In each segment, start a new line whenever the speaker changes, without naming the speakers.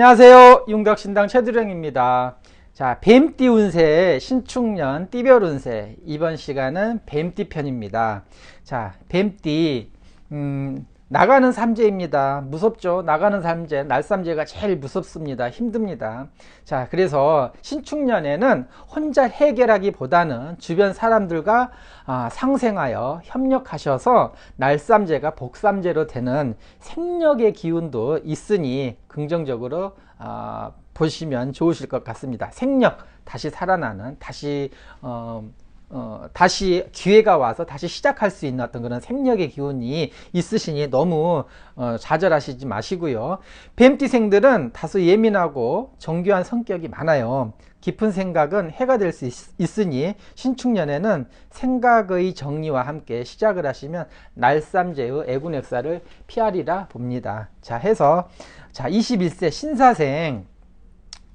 안녕하세요. 윤격신당 최두령입니다. 자, 뱀띠 운세 신축년 띠별 운세 이번 시간은 뱀띠 편입니다. 자, 뱀띠 음, 나가는 삼재입니다. 무섭죠? 나가는 삼재, 날삼재가 제일 무섭습니다. 힘듭니다. 자, 그래서 신축년에는 혼자 해결하기보다는 주변 사람들과 아, 상생하여 협력하셔서 날삼재가 복삼재로 되는 생력의 기운도 있으니 긍정적으로 아, 보시면 좋으실 것 같습니다. 생력, 다시 살아나는, 다시 어, 어, 다시 기회가 와서 다시 시작할 수 있는 어떤 그런 생력의 기운이 있으시니 너무 어, 좌절하시지 마시고요. 뱀띠생들은 다소 예민하고 정교한 성격이 많아요. 깊은 생각은 해가 될 수 있으니 신축년에는 생각의 정리와 함께 시작을 하시면 날삼재의 애군액사를 피하리라 봅니다. 자 해서 자 21세 신사생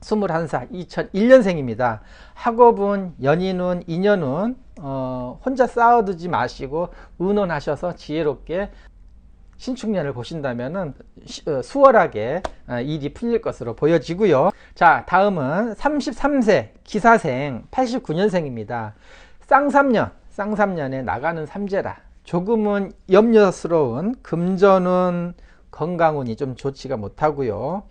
21살 2001년생입니다. 학업은 연인은 인연은 어, 혼자 쌓아두지 마시고 의논하셔서 지혜롭게 신축년을 보신다면 어, 수월하게 어, 일이 풀릴 것으로 보여지고요. 자 다음은 33세 기사생 89년생입니다. 쌍삼년 쌍삼년에 나가는 삼재라 조금은 염려스러운 금전은 건강운이 좀 좋지가 못하고요.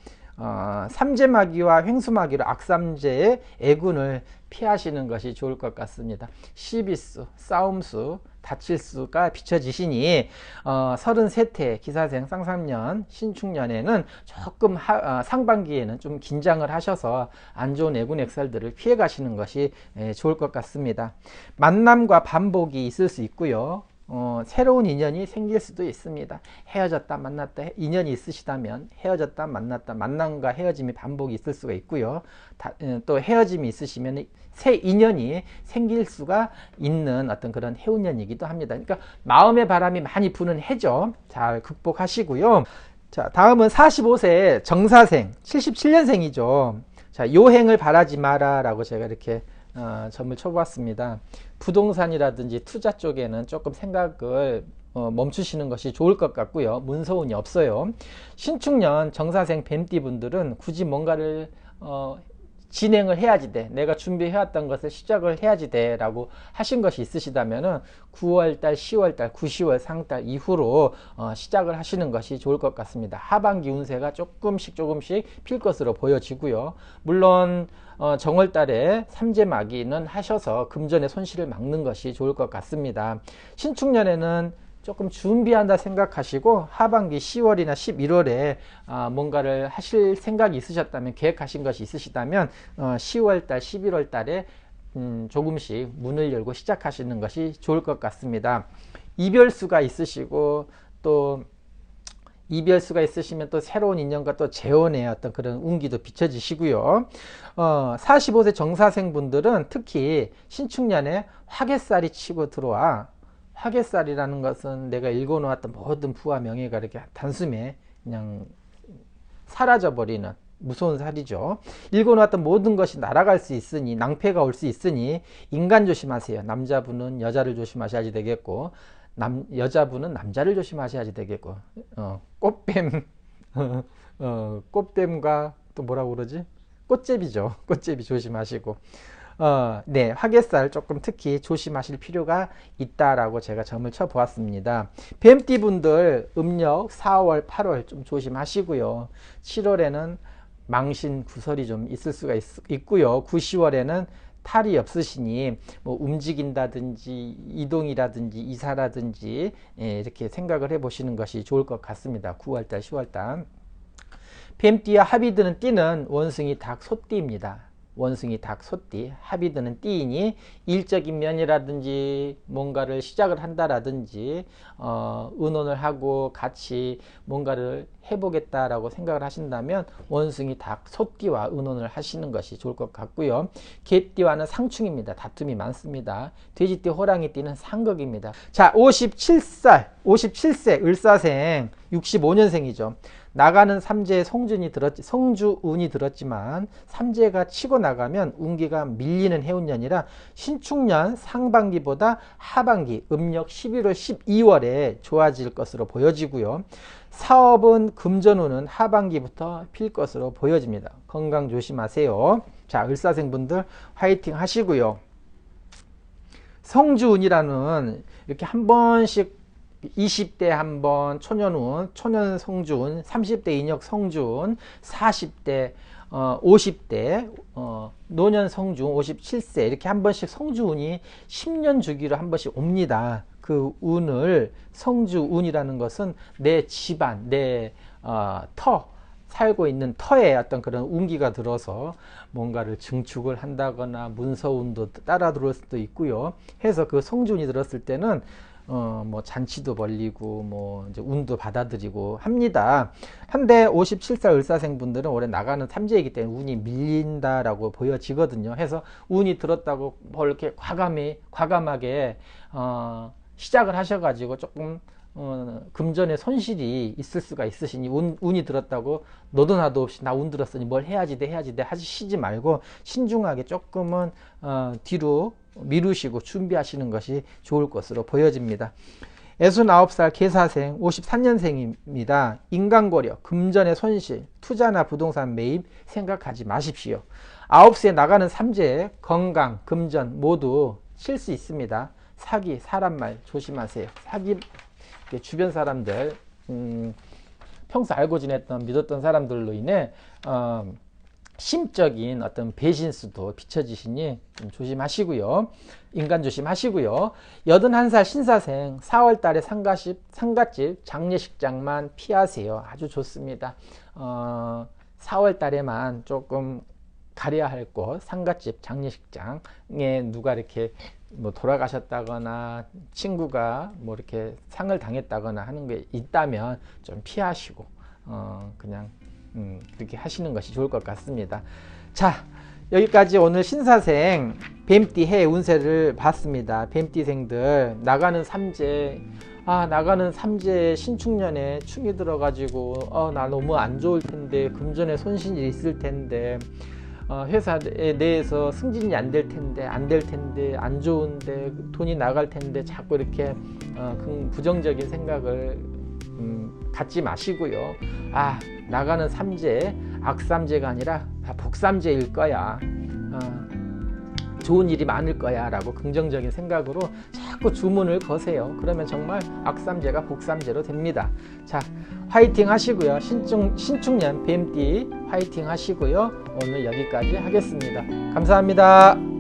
어, 삼재마귀와 횡수마귀로 악삼재의 애군을 피하시는 것이 좋을 것 같습니다. 시비수, 싸움수, 다칠수가 비춰지시니 어, 33태 기사생 쌍삼년 신축년에는 조금 하, 어, 상반기에는 좀 긴장을 하셔서 안 좋은 애군 액살들을 피해 가시는 것이 에, 좋을 것 같습니다. 만남과 반복이 있을 수 있고요. 어, 새로운 인연이 생길 수도 있습니다. 헤어졌다 만났다 인연이 있으시다면 헤어졌다 만났다 만남과 헤어짐이 반복이 있을 수가 있고요. 다, 어, 또 헤어짐이 있으시면 새 인연이 생길 수가 있는 어떤 그런 해운년이기도 합니다. 그러니까 마음의 바람이 많이 부는 해죠. 잘 극복하시고요. 자, 다음은 45세 정사생 77년생이죠. 자, 요행을 바라지 마라 라고 제가 이렇게 어, 점을 쳐보았습니다. 부동산이라든지 투자 쪽에는 조금 생각을 어, 멈추시는 것이 좋을 것 같고요. 문서운이 없어요. 신축년 정사생 뱀띠 분들은 굳이 뭔가를 어, 진행을 해야지 돼. 내가 준비해왔던 것을 시작을 해야지 돼. 라고 하신 것이 있으시다면은 9월달, 10월달, 9, 10월 상달 이후로 어, 시작을 하시는 것이 좋을 것 같습니다. 하반기 운세가 조금씩 조금씩 필 것으로 보여지고요. 물론 어, 정월달에 삼재마기는 하셔서 금전의 손실을 막는 것이 좋을 것 같습니다. 신축년에는 조금 준비한다 생각하시고 하반기 10월이나 11월에 아, 뭔가를 하실 생각이 있으셨다면 계획하신 것이 있으시다면 어, 10월달 11월달에 음, 조금씩 문을 열고 시작하시는 것이 좋을 것 같습니다 이별수가 있으시고 또 이별수가 있으시면 또 새로운 인연과 또 재혼의 어떤 그런 운기도 비춰지시고요. 어, 45세 정사생 분들은 특히 신축년에 화개살이 치고 들어와 화개살이라는 것은 내가 읽어놓았던 모든 부와 명예가 이렇게 단숨에 그냥 사라져버리는 무서운 살이죠. 읽어놓았던 모든 것이 날아갈 수 있으니 낭패가 올 수 있으니 인간 조심하세요. 남자분은 여자를 조심하셔야지 되겠고 남 여자분은 남자를 조심하셔야지 되겠고 어, 꽃뱀 어, 꽃뱀과 또 뭐라고 그러지? 꽃제비죠. 꽃제비 조심하시고 어, 네, 화개살 조금 특히 조심하실 필요가 있다라고 제가 점을 쳐 보았습니다. 뱀띠 분들 음력 4월, 8월 좀 조심하시고요. 7월에는 망신 구설이 좀 있을 수가 있, 고요 9, 10월에는 탈이 없으시니 뭐 움직인다든지 이동이라든지 이사라든지 예, 이렇게 생각을 해 보시는 것이 좋을 것 같습니다. 9월달, 10월달. 뱀띠와 합이 드는 띠는 원숭이, 닭, 소띠입니다. 원숭이, 닭, 소띠, 합이 드는 띠이니 일적인 면이라든지 뭔가를 시작을 한다라든지 어, 의논을 하고 같이 뭔가를 해보겠다라고 생각을 하신다면 원숭이, 닭, 소띠와 의논을 하시는 것이 좋을 것 같고요. 개띠와는 상충입니다. 다툼이 많습니다. 돼지띠, 호랑이띠는 상극입니다. 자, 57살, 57세 을사생 65년생이죠. 나가는 삼재에 성준이 들었 성주운이 들었지만 삼재가 치고 나가면 운기가 밀리는 해운년이라 신축년 상반기보다 하반기 음력 11월 12월에 좋아질 것으로 보여지고요. 사업은 금전운은 하반기부터 필 것으로 보여집니다. 건강 조심하세요. 자, 을사생분들 화이팅 하시고요. 성주운이라는 이렇게 한 번씩 20대 한 번 초년운, 초년 성준, 30대 인역 성준, 40대 어, 50대 어, 노년 성준, 57세 이렇게 한 번씩 성주운이 10년 주기로 한 번씩 옵니다. 그 운을 성주운이라는 것은 내 집안, 내 어, 터, 살고 있는 터에 어떤 그런 운기가 들어서 뭔가를 증축을 한다거나 문서운도 따라 들어올 수도 있고요. 해서 그 성준이 들었을 때는 어, 뭐 잔치도 벌리고 뭐 이제 운도 받아들이고 합니다. 한데 57살 을사생 분들은 올해 나가는 삼재이기 때문에 운이 밀린다라고 보여지거든요. 해서 운이 들었다고 뭐 이렇게 과감히 과감하게 어, 시작을 하셔가지고 조금 어, 금전에 손실이 있을 수가 있으시니 운, 운이 들었다고 너도 나도 없이 나 운 들었으니 뭘 해야지 돼 해야지 돼 하시지 말고 신중하게 조금은 어, 뒤로 미루시고 준비하시는 것이 좋을 것으로 보여집니다. 69살 개사생 53년생입니다. 인간고려, 금전의 손실, 투자나 부동산 매입 생각하지 마십시오. 9시에 나가는 삼재 건강, 금전 모두 칠 수 있습니다. 사기, 사람 말 조심하세요. 사기 주변 사람들 음, 평소 알고 지냈던 믿었던 사람들로 인해 어, 심적인 어떤 배신수도 비춰지시니 좀 조심하시고요. 인간 조심하시고요. 81살 신사생 4월 달에 상가집, 상가집 장례식장만 피하세요. 아주 좋습니다. 어, 4월 달에만 조금 가려야 할 곳, 상가집, 장례식장에 누가 이렇게 뭐 돌아가셨다거나 친구가 뭐 이렇게 상을 당했다거나 하는 게 있다면 좀 피하시고 어 그냥 음 그렇게 하시는 것이 좋을 것 같습니다. 자 여기까지 오늘 신사생 뱀띠 해 운세를 봤습니다. 뱀띠생들 나가는 삼재 아 나가는 삼재 신축년에 충이 들어가지고 어나 너무 안 좋을 텐데 금전에 손실이 있을 텐데 어, 회사에 내에서 승진이 안 될 텐데 안 될 텐데 안 좋은데 돈이 나갈 텐데 자꾸 이렇게 어, 그 부정적인 생각을 음, 갖지 마시고요. 아 나가는 삼재 악삼재가 아니라 다 복삼재일 거야. 어, 좋은 일이 많을 거야 라고 긍정적인 생각으로 자꾸 주문을 거세요. 그러면 정말 악삼재가 복삼재로 됩니다. 자, 화이팅 하시고요. 신축, 신축년 뱀띠 화이팅 하시고요. 오늘 여기까지 하겠습니다. 감사합니다.